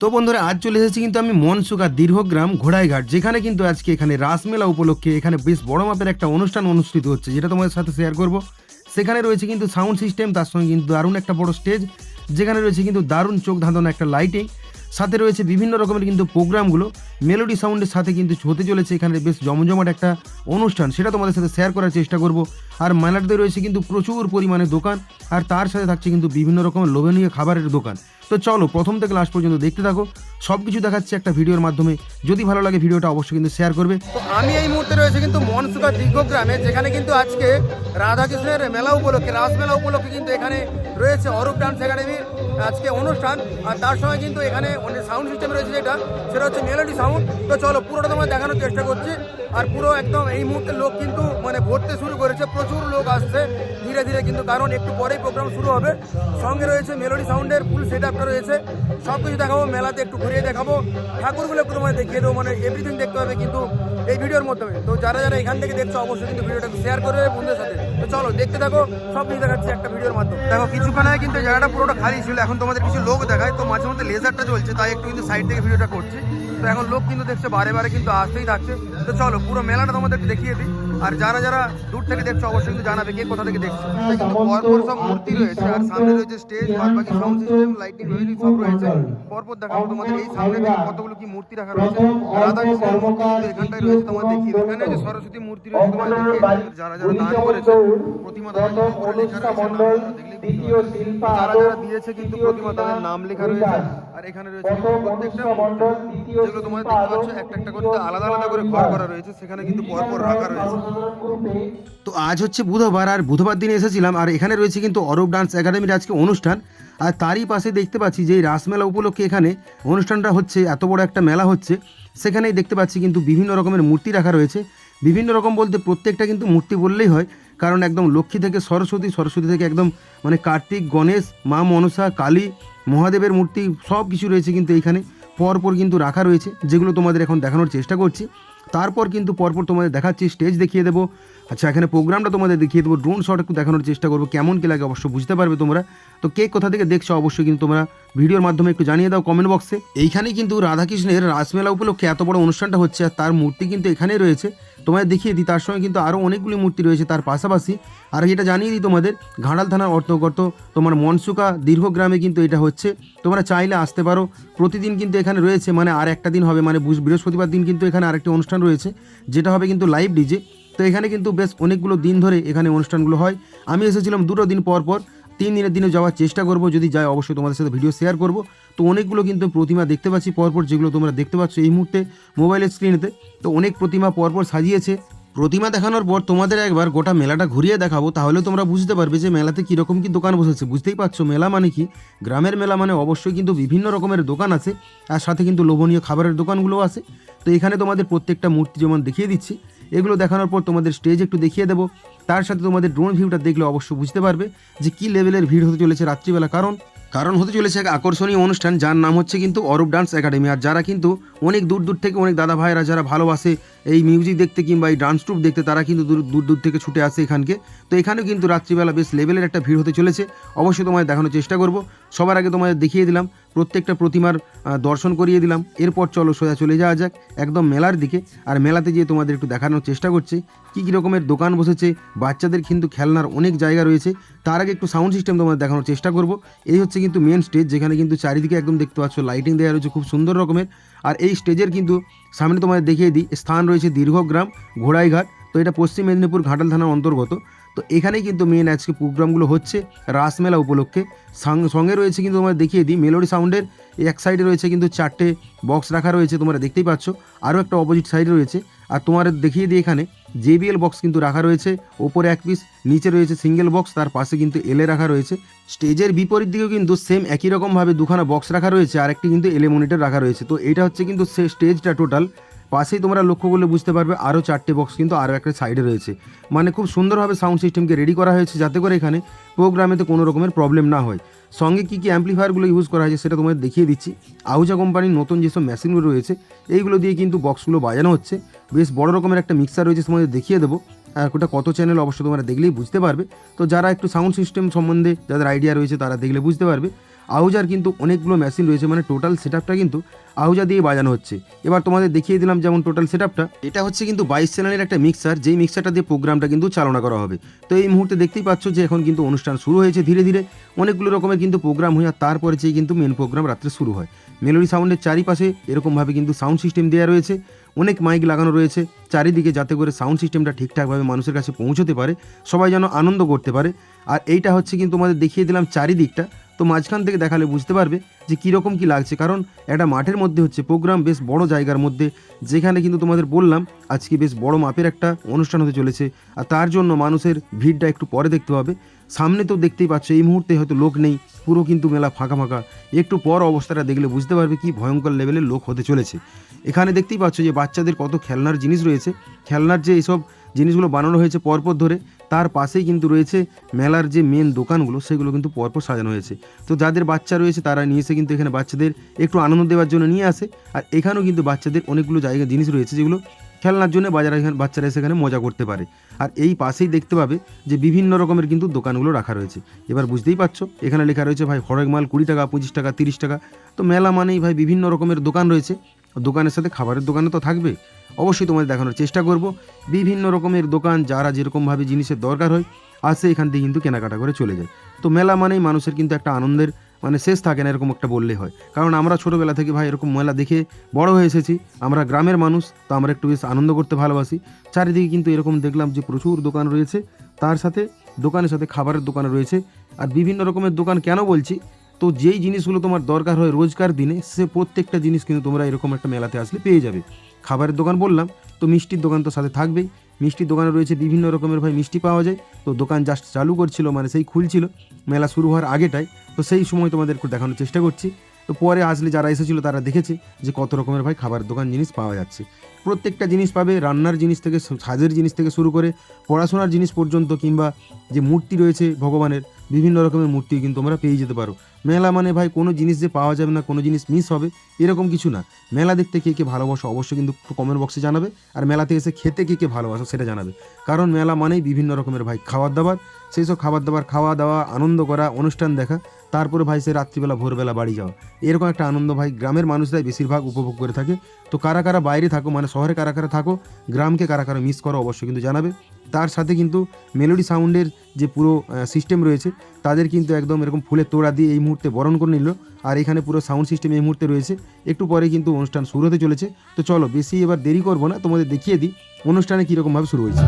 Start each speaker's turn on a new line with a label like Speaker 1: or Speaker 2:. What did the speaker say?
Speaker 1: তো বন্ধুরা, আজ চলে এসেছি কিন্তু আমি মনসুকা দীর্ঘগ্রাম ঘোড়াইঘাট, যেখানে কিন্তু আজকে এখানে রাসমেলা উপলক্ষে এখানে বেশ বড় মাপের একটা অনুষ্ঠান অনুষ্ঠিত হচ্ছে, যেটা তোমাদের সাথে শেয়ার করব। সেখানে রয়েছে কিন্তু সাউন্ড সিস্টেম তার সঙ্গে কিন্তু দারুণ একটা বড় স্টেজ যেখানে রয়েছে কিন্তু দারুণ চোখ ধাঁধানো একটা লাইটিং সাথে রয়েছে বিভিন্ন রকমের কিন্তু প্রোগ্রামগুলো। মেলোডি সাউন্ডের সাথে কিন্তু হতে চলেছে এখানে বেশ জমজমাট একটা অনুষ্ঠান, সেটা তোমাদের সাথে শেয়ার করার চেষ্টা করব। আর মেলাটাতে রয়েছে কিন্তু প্রচুর পরিমাণে দোকান, আর তার সাথে থাকছে কিন্তু বিভিন্ন রকমের লোভনীয় খাবারের দোকান। তো চলো, প্রথম থেকে লাস্ট পর্যন্ত দেখতে থাকো সব কিছু দেখাচ্ছে একটা ভিডিওর মাধ্যমে। যদি ভালো লাগে ভিডিওটা অবশ্যই কিন্তু শেয়ার করবে।
Speaker 2: তো আমি এই মুহূর্তে রয়েছে কিন্তু মনসুকা দীর্ঘগ্রামে যেখানে কিন্তু আজকে রাধাকৃষ্ণের মেলা উপলক্ষে, রাসমেলা উপলক্ষে কিন্তু এখানে রয়েছে অরূপ ডান্স একাডেমির আজকে অনুষ্ঠান, আর তার সঙ্গে কিন্তু এখানে অনেক সাউন্ড সিস্টেম রয়েছে যেটা, সেটা হচ্ছে মেলোডি সাউন্ড তো চলো, পুরোটা তোমার দেখানোর চেষ্টা করছি। আর পুরো একদম এই মুহূর্তে লোক কিন্তু মানে ভরতে শুরু করেছে, প্রচুর লোক আসছে ধীরে ধীরে কিন্তু, কারণ একটু পরেই প্রোগ্রাম শুরু হবে। সঙ্গে রয়েছে মেলোডি সাউন্ডের ফুল সেট আপটা রয়েছে। সব কিছু দেখাবো, মেলাতে একটু ঘুরিয়ে দেখাবো। ঠাকুরগুলো একটু তোমায় দেখিয়ে দেবো মানে এভরিথিং দেখতে হবে কিন্তু এই ভিডিওর মাধ্যমে। তো যারা যারা এখান থেকে দেখছ, অবশ্যই কিন্তু ভিডিওটা শেয়ার করবে বন্ধুদের সাথে। চলো, দেখতে থাকো, সব কিছু দেখাচ্ছি একটা ভিডিওর মাধ্যমে। দেখো কিছুক্ষণ আগে কিন্তু জায়গাটা পুরোটা খালি ছিল, এখন তোমাদের কিছু লোক দেখায়, তো মাঝে মধ্যে লেজারটা চলছে তাই একটু কিন্তু সাইড থেকে ভিডিওটা করছি। তো এখন লোক কিন্তু দেখছে, বারে বারে কিন্তু আসতেই থাকছে। তো চলো, পুরো মেলাটা তোমাদের একটু দেখিয়ে দিই। আর যারা যারা দূর থেকে দেখছ অবশ্যই কিন্তু জানাবে কে কোথা থেকে দেখছ। এখানে কিন্তু পরপর সব মূর্তি রয়েছে আর সামনে রয়েছে স্টেজ বাদ বাকি সাউন্ড সিস্টেম লাইটিং রয়েছে সব রয়েছে। পরপর দেখাবো তোমাদের এই সামনে থেকে কতগুলো কি মূর্তি রাখা রয়েছে। রাধা কৃষ্ণের মূর্তি এখানটায় রয়েছে তোমার দেখি এখানে যে সরস্বতী মূর্তি রয়েছে তোমার দেখি যারা যারা দান করেছে প্রতিমা দান উপরে লেখা রয়েছে দেখলেই বুঝতে যারা দিয়েছে কিন্তু প্রতিমা তাদের নাম লেখা রয়েছে। আর এখানে রয়েছে প্রত্যেকটা যেগুলো তোমার দেখতে পাচ্ছ একটা একটা করতে আলাদা আলাদা করে ঘর করা রয়েছে সেখানে কিন্তু পরপর রাখা রয়েছে।
Speaker 1: তো আজ হচ্ছে বুধবার আর বুধবার দিনে এসেছিলাম আর এখানে রয়েছে কিন্তু অরূপ ডান্স একাডেমির আজকে অনুষ্ঠান। আর তারই পাশে দেখতে পাচ্ছি যে এই রাসমেলা উপলক্ষে এখানে অনুষ্ঠানটা হচ্ছে এত বড় একটা মেলা হচ্ছে সেখানেই দেখতে পাচ্ছি কিন্তু বিভিন্ন রকমের মূর্তি রাখা রয়েছে। বিভিন্ন রকম বলতে প্রত্যেকটা কিন্তু মূর্তি বললেই হয় কারণ একদম লক্ষ্মী থেকে সরস্বতী সরস্বতী থেকে একদম মানে কার্তিক, গণেশ, মা মনসা, কালী, মহাদেবের মূর্তি সব কিছু রয়েছে কিন্তু এইখানে। পরপর কিন্তু রাখা রয়েছে, যেগুলো তোমাদের এখন দেখানোর চেষ্টা করছি। তারপর কিন্তু পরপর তোমাদের দেখাচ্ছি, স্টেজ দেখিয়ে দেবো। আচ্ছা এখানে প্রোগ্রামটা তোমাদের দেখিয়ে দেবো। ড্রোন শট একটু দেখানোর চেষ্টা করব। কেমন কি লাগে অবশ্য বুঝতে পারবে তোমরা। তো কে কোথা থেকে দেখছ অবশ্যই কিন্তু তোমরা ভিডিওর মাধ্যমে একটু জানিয়ে দাও কমেন্ট বক্সে এইখানেই কিন্তু রাধাকৃষ্ণের রাসমেলা উপলক্ষে এত বড় অনুষ্ঠানটা হচ্ছে আর তার মূর্তি কিন্তু এখানেই রয়েছে। তোমাদের দেখিয়ে দিই, তার সঙ্গে কিন্তু আরও অনেকগুলি মূর্তি রয়েছে তার পাশাপাশি। আর এটা জানিয়ে দিই তোমাদের ঘাড়াল থানার অন্তর্গত তোমার মনসুকা দীর্ঘগ্রামে কিন্তু এটা হচ্ছে। তোমরা চাইলে আসতে পারো। প্রতিদিন কিন্তু এখানে রয়েছে মানে আর একটা দিন হবে মানে বৃহস্পতিবার দিন কিন্তু এখানে আরেকটি অনুষ্ঠান রয়েছে, যেটা হবে কিন্তু লাইভ ডিজে তো এখানে কিন্তু বেশ অনেকগুলো দিন ধরে এখানে অনুষ্ঠানগুলো হয়। আমি এসেছিলাম দুটো দিন পর পর, তিন দিনের দিনে যাওয়ার চেষ্টা করব, যদি যায় অবশ্যই তোমাদের সাথে ভিডিও শেয়ার করব। তো অনেকগুলো কিন্তু প্রতিমা দেখতে পাচ্ছি পরপর, যেগুলো তোমরা দেখতে পাচ্ছ এই মুহূর্তে মোবাইলের স্ক্রিনেতে তো। অনেক প্রতিমা পরপর সাজিয়েছে। প্রতিমা দেখানোর পর তোমাদের একবার গোটা মেলাটা ঘুরিয়ে দেখাবো, তাহলে তোমরা বুঝতে পারবে যে মেলাতে কীরকম কি দোকান বসেছে। বুঝতেই পারছ, মেলা মানে কি? গ্রামের মেলা মানে অবশ্যই কিন্তু বিভিন্ন রকমের দোকান আছে, আর সাথে কিন্তু লোভনীয় খাবারের দোকানগুলো আছে। তো এখানে তোমাদের প্রত্যেকটা মূর্তি যেমন দেখিয়ে দিচ্ছি এগুলো দেখানোর পর তোমাদের স্টেজ একটু দেখিয়ে দেবো। তার সাথে তোমাদের ড্রোন ভিউটা দেখলে অবশ্যই বুঝতে পারবে যে কী লেভেলের ভিড় হতে চলেছে রাত্রিবেলা। কারণ কারণ হতে চলেছে এক আকর্ষণীয় অনুষ্ঠান, যার নাম হচ্ছে কিন্তু অরূপ ডান্স একাডেমি আর যারা কিন্তু অনেক দূর দূর থেকে অনেক দাদা ভাইরা যারা ভালোবাসে এই মিউজিক দেখতে কিংবা এই ডান্স ট্রুপ দেখতে, তারা কিন্তু দূর দূর দূর থেকে ছুটে আসে এখানকে। তো এখানেও কিন্তু রাত্রিবেলা বেশ লেভেলের একটা ভিড় হতে চলেছে। অবশ্যই তোমায় দেখানোর চেষ্টা করব। সবার আগে তোমাদের দেখিয়ে দিলাম প্রত্যেকটা প্রতিমার দর্শন করিয়ে দিলাম। এরপর চলো সোজা চলে যাওয়া যাক একদম মেলার দিকে। আর মেলাতে গিয়ে তোমাদের একটু দেখানোর চেষ্টা করছি, কী কী রকমের দোকান বসেছে, বাচ্চাদের কিন্তু খেলনার অনেক জায়গা রয়েছে। তার আগে একটু সাউন্ড সিস্টেম তোমাদের দেখানোর চেষ্টা করব। এই হচ্ছে কিন্তু মেন স্টেজ যেখানে কিন্তু চারিদিকে একদম দেখতে পাচ্ছ লাইটিং দেওয়া রয়েছে, খুব সুন্দর রকমের। আর এই স্টেজের কিন্তু সামনে তোমাদের দেখিয়ে দিই, স্থান রয়েছে দীর্ঘগ্রাম ঘোড়াইঘাট। তো এটা পশ্চিম মেদিনীপুর ঘাটাল থানার অন্তর্গত। তো এখানেই কিন্তু মেন আজকে প্রোগ্রামগুলো হচ্ছে রাসমেলা উপলক্ষে। সঙ্গে রয়েছে কিন্তু তোমরা দেখিয়ে দিই মেলোডি সাউন্ডের এক সাইডে রয়েছে কিন্তু চারটে বক্স রাখা রয়েছে তোমরা দেখতেই পাচ্ছ, আরও একটা অপোজিট সাইডে রয়েছে। আর তোমার দেখিয়ে দিই এখানে জেবিএল বক্স কিন্তু রাখা রয়েছে, ওপরে এক পিস নিচে রয়েছে সিঙ্গেল বক্স তার পাশে কিন্তু এলে রাখা রয়েছে। স্টেজের বিপরীত দিকেও কিন্তু সেম একই রকমভাবে দুখানা বক্স রাখা রয়েছে আর একটি কিন্তু এলে মনিটর রাখা রয়েছে। তো এটা হচ্ছে কিন্তু সে স্টেজটা টোটাল পাশেই তোমরা লক্ষ্য করলে বুঝতে পারবে আরও চারটে বক্স কিন্তু আরও একটা সাইডে রয়েছে। মানে খুব সুন্দরভাবে সাউন্ড সিস্টেমকে রেডি করা হয়েছে যাতে করে এখানে প্রোগ্রামেতে কোনো রকমের প্রবলেম না হয়। সঙ্গে কী কী অ্যাম্পলিফায়ারগুলো ইউজ করা হয়েছে সেটা তোমাদের দেখিয়ে দিচ্ছি। আউজা কোম্পানির নতুন যেসব মেশিনগুলো রয়েছে, এইগুলো দিয়ে কিন্তু বক্সগুলো বাজানো হচ্ছে। বেশ বড় রকমের একটা মিক্সার রয়েছে তোমাদের দেখিয়ে দেবো। আর ওটা কত চ্যানেল অবশ্য তোমরা দেখলেই বুঝতে পারবে। তো যারা একটু সাউন্ড সিস্টেম সম্বন্ধে যাদের আইডিয়া রয়েছে তারা দেখলে বুঝতে পারবে। আহুজার কিন্তু অনেকগুলো মেশিন রয়েছে মানে টোটাল সেট কিন্তু আহুজা দিয়ে বাজানো হচ্ছে। এবার তোমাদের দেখিয়ে দিলাম যেমন টোটাল সেট এটা হচ্ছে কিন্তু বাইশ চ্যানেলের একটা মিক্সার যেই মিক্সারটা দিয়ে প্রোগ্রামটা কিন্তু চালনা করা হবে। তো এই মুহূর্তে দেখতেই পাচ্ছ যে এখন কিন্তু অনুষ্ঠান শুরু হয়েছে ধীরে ধীরে। অনেকগুলো রকমের কিন্তু প্রোগ্রাম হয় আর তারপরে যেই কিন্তু মেন প্রোগ্রাম রাত্রে শুরু হয়। মেলোডি সাউন্ডের চারিপাশে এরকমভাবে কিন্তু সাউন্ড সিস্টেম দেওয়া রয়েছে। অনেক মাইক লাগানো রয়েছে। চারিদিকে যাতে করে সাউন্ড সিস্টেমটা ঠিকঠাকভাবে মানুষের কাছে পৌঁছতে পারে, সবাই যেন আনন্দ করতে পারে। আর এইটা হচ্ছে কিন্তু তোমাদের দেখিয়ে দিলাম চারিদিকটা। তো মাঝখান থেকে দেখালে বুঝতে পারবে যে কীরকম কী লাগছে। কারণ একটা মাঠের মধ্যে হচ্ছে প্রোগ্রাম বেশ বড় জায়গার মধ্যে, যেখানে কিন্তু তোমাদের বললাম, আজকে বেশ বড় মাপের একটা অনুষ্ঠান হতে চলেছে। আর তার জন্য মানুষের ভিড়টা একটু পরে দেখতে হবে। সামনে তো দেখতেই পাচ্ছ, এই মুহূর্তে হয়তো লোক নেই, পুরো কিন্তু মেলা ফাঁকা ফাঁকা। একটু পর অবস্থাটা দেখলে বুঝতে পারবে কি ভয়ঙ্কর লেভেলের লোক হতে চলেছে। এখানে দেখতেই পাচ্ছ যে বাচ্চাদের কত খেলনার জিনিস রয়েছে। খেলনার যে এইসব জিনিসগুলো বানানো হয়েছে পরপর ধরে, তার পাশেই কিন্তু রয়েছে মেলার যে মেন দোকানগুলো, সেগুলো কিন্তু পরপর সাজানো হয়েছে। তো যাদের বাচ্চা রয়েছে, তারা নিয়ে এসে কিন্তু এখানে বাচ্চাদের একটু আনন্দ দেওয়ার জন্য নিয়ে আসে। আর এখানেও কিন্তু বাচ্চাদের অনেকগুলো জায়গা জিনিস রয়েছে যেগুলো খেলনার জন্য বাজারে বাচ্চারা সেখানে মজা করতে পারে। আর এই পাশেই দেখতে পাবে যে বিভিন্ন রকমের কিন্তু দোকানগুলো রাখা রয়েছে। এবার বুঝতেই পারছ, এখানে লেখা রয়েছে, ভাই, হরেক মাল কুড়ি টাকা, পঁচিশ টাকা, তিরিশ টাকা। তো মেলা মানেই ভাই বিভিন্ন রকমের দোকান রয়েছে। দোকানের সাথে খাবারের দোকানে তো থাকবে। অবশ্যই তোমাদের দেখানোর চেষ্টা করব। বিভিন্ন রকমের দোকান, যারা যেরকমভাবে জিনিসের দরকার হয়, আসে এখান থেকে কিন্তু কেনাকাটা করে চলে যায়। তো মেলা মানেই মানুষের কিন্তু একটা আনন্দের মানে শেষ থাকে না, এরকম একটা বললে হয়। কারণ আমরা ছোটোবেলা থেকে ভাই এরকম মেলা দেখে বড় হয়ে এসেছি, আমরা গ্রামের মানুষ, তো আমরা একটু বেশ আনন্দ করতে ভালোবাসি। চারিদিকে কিন্তু এরকম দেখলাম যে প্রচুর দোকান রয়েছে, তার সাথে দোকানের সাথে খাবারের দোকান রয়েছে, আর বিভিন্ন রকমের দোকান কেন বলছি? তো যেই জিনিসগুলো তোমার দরকার হয় রোজকার দিনে, সে প্রত্যেকটা জিনিস কিন্তু তোমরা এরকম একটা মেলাতে আসলে পেয়ে যাবে। খাবারের দোকান বললাম, তো মিষ্টির দোকান তো সাথে থাকবেই। মিষ্টির দোকানে রয়েছে বিভিন্ন রকমের ভাই মিষ্টি পাওয়া যায়। তো দোকান জাস্ট চালু করছিল মানে সেই খুলছিল, মেলা শুরু হওয়ার আগেটাই। তো সেই সময় তোমাদের একটু দেখানোর চেষ্টা করছি। তো পরে আসলে যারা এসেছিল তারা দেখেছে যে কত রকমের ভাই খাবার দোকান জিনিস পাওয়া যাচ্ছে। প্রত্যেকটা জিনিস পাবে, রান্নার জিনিস থেকে সাজের জিনিস থেকে শুরু করে পড়াশোনার জিনিস পর্যন্ত কিংবা যে মূর্তি রয়েছে ভগবানের, বিভিন্ন রকমের মূর্তি কিন্তু তোমরা পেয়ে যেতে পারো। মেলা মানে ভাই কোনো জিনিস যে পাওয়া যাবে না, কোনো জিনিস মিস হবে, এরকম কিছু না। মেলা দেখতে কে কে ভালোবাসো অবশ্যই কিন্তু কমেন্ট বক্সে জানাবে, আর মেলাতে এসে খেতে কে কে ভালোবাসো সেটা জানাবে। কারণ মেলা মানেই বিভিন্ন রকমের ভাই খাবার দাবার সেই সব খাবার দাবার খাওয়া দাওয়া আনন্দ করা, অনুষ্ঠান দেখা, তারপরে ভাই সে রাত্রিবেলা, ভোরবেলা বাড়ি যাওয়া। এরকম একটা আনন্দ ভাই গ্রামের মানুষরাই বেশিরভাগ উপভোগ করে থাকে। তো কারা কারা বাইরে থাকো মানে শহরে কারা কারা থাকো, গ্রামকে কারা মিস করো অবশ্যই কিন্তু জানাবে। তার সাথে কিন্তু মেলোডি সাউন্ডের যে পুরো সিস্টেম রয়েছে, তাদের কিন্তু একদম এরকম ফুলের তোড়া দিয়ে এই মুহূর্তে বরণ করে নিল। আর এখানে পুরো সাউন্ড সিস্টেম এই মুহূর্তে রয়েছে। একটু পরে কিন্তু অনুষ্ঠান শুরু হতে চলেছে। তো চলো, বেশি এবার দেরি করব না, তোমাদের দেখিয়ে দিই অনুষ্ঠানে কীরকমভাবে শুরু হয়েছে।